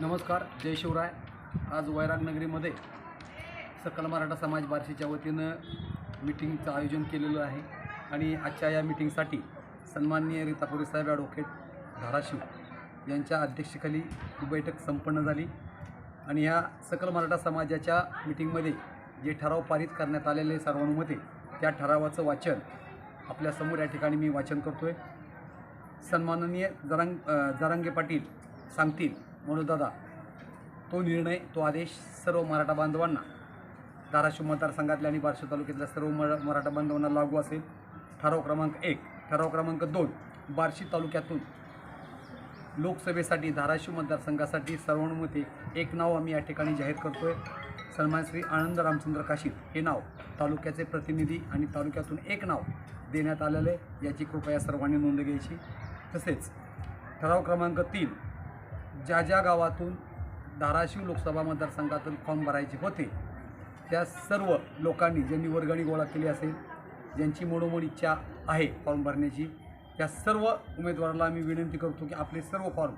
नमस्कार जय शिवराय. आज वैरागनगरीमध्ये सकल मराठा समाज बार्शीच्या वतीनं मिटिंगचं आयोजन केलेलं आहे आणि आजच्या या मिटिंगसाठी सन्माननीय रीतापुरी साहेब ॲडव्होकेट धाराशिव यांच्या अध्यक्षतेखाली ही बैठक संपन्न झाली आणि ह्या सकल मराठा समाजाच्या मिटिंगमध्ये जे ठराव पारित करण्यात आलेले सर्वानुमते त्या ठरावाचं वाचन आपल्यासमोर या ठिकाणी मी वाचन करतो आहे सन्माननीय जरांग जरांगे पाटील सांगतील म्हणून दादा तो निर्णय तो आदेश सर्व मराठा बांधवांना धाराशिव मतदारसंघातल्या आणि बार्शी तालुक्यातल्या सर्व मरा मराठा बांधवांना लागू असेल. ठराव क्रमांक एक ठराव क्रमांक दोन बार्शी तालुक्यातून लोकसभेसाठी धाराशिव मतदारसंघासाठी सर्वानुमते एक नाव आम्ही या ठिकाणी जाहीर करतो आहे सन्मान श्री आनंद रामचंद्र काशीद हे नाव तालुक्याचे प्रतिनिधी आणि तालुक्यातून एक नाव देण्यात आलेलं आहे. याची कृपया सर्वांनी नोंद घ्यायची. तसेच ठराव क्रमांक तीन ज्या ज्या गावातून धाराशिव लोकसभा मतदारसंघातून फॉर्म भरायचे होते त्या सर्व लोकांनी ज्यांनी वर्गणी गोळा केली असेल ज्यांची मनोमन इच्छा आहे फॉर्म भरण्याची त्या सर्व उमेदवाराला आम्ही विनंती करतो की आपले सर्व फॉर्म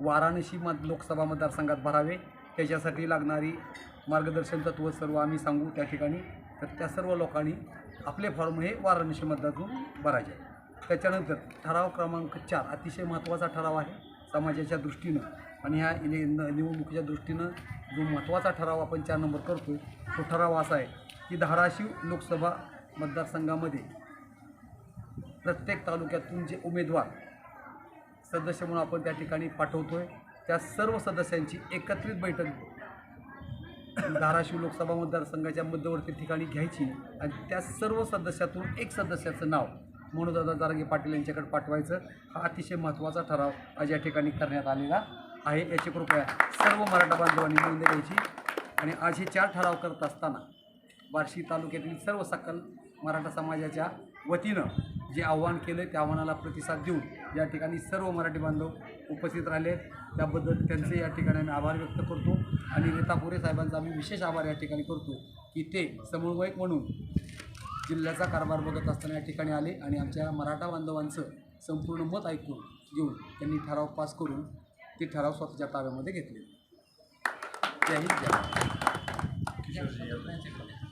वाराणसी मत लोकसभा मतदारसंघात भरावे. त्याच्यासाठी लागणारी मार्गदर्शन तत्व सर्व आम्ही सांगू त्या ठिकाणी. तर त्या सर्व लोकांनी आपले फॉर्म हे वाराणसी मतदारातून भरायचे. त्याच्यानंतर ठराव क्रमांक चार अतिशय महत्त्वाचा ठराव आहे. समाजाच्या दृष्टीनं आणि ह्या निवडणुकीच्या दृष्टीनं जो महत्त्वाचा ठराव आपण चार नंबर करतो आहे तो ठराव असा आहे की धाराशिव लोकसभा मतदारसंघामध्ये प्रत्येक तालुक्यातून जे उमेदवार सदस्य म्हणून आपण त्या ठिकाणी पाठवतो आहे त्या सर्व सदस्यांची एकत्रित बैठक धाराशिव लोकसभा मतदारसंघाच्या मध्यवर्ती ठिकाणी घ्यायची आणि त्या सर्व सदस्यातून एक सदस्याचं नाव मनोदादा जारंगे पाटील यांच्याकडे पाठवायचं. हा अतिशय महत्त्वाचा ठराव आज या ठिकाणी करण्यात आलेला आहे. याची कृपया सर्व मराठा बांधवांनी नोंद घ्यायची आणि आज हे चार ठराव करत असताना बार्शी तालुक्यातील सर्व सकल मराठा समाजाच्या वतीनं जे आव्हान केलं त्या आव्हानाला प्रतिसाद देऊन या ठिकाणी सर्व मराठी बांधव उपस्थित राहिले. त्याबद्दल त्यांचे या ठिकाणी आम्ही आभार व्यक्त करतो आणि रेतापुरे साहेबांचा आम्ही विशेष आभार या ठिकाणी करतो की ते समन्वयक म्हणून जिल्ह्याचा कारभार बघत असताना या ठिकाणी आले आणि आमच्या मराठा बांधवांचं संपूर्ण मत ऐकून घेऊन त्यांनी ठराव पास करून ते ठराव स्वतःच्या ताब्यामध्ये घेतले. जय हिंद जय